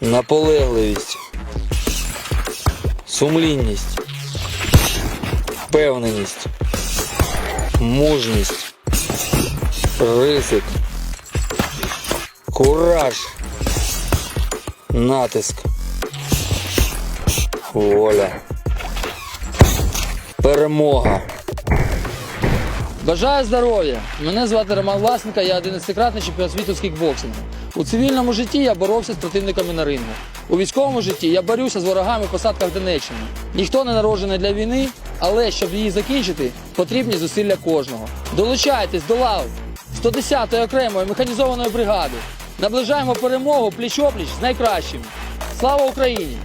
наполегливість, сумлінність, впевненість, мужність, ризик, кураж, натиск, воля, перемога. Бажаю здоров'я! Мене звати Роман Власенко, я 11-кратний чемпіон світу з кікбоксингу. У цивільному житті я боровся з противниками на рингу. У військовому житті я борюся з ворогами в посадках Донеччини. Ніхто не народжений для війни, але щоб її закінчити, потрібні зусилля кожного. Долучайтесь до лав 110-ї окремої механізованої бригади. Наближаємо перемогу пліч-опліч з найкращими. Слава Україні!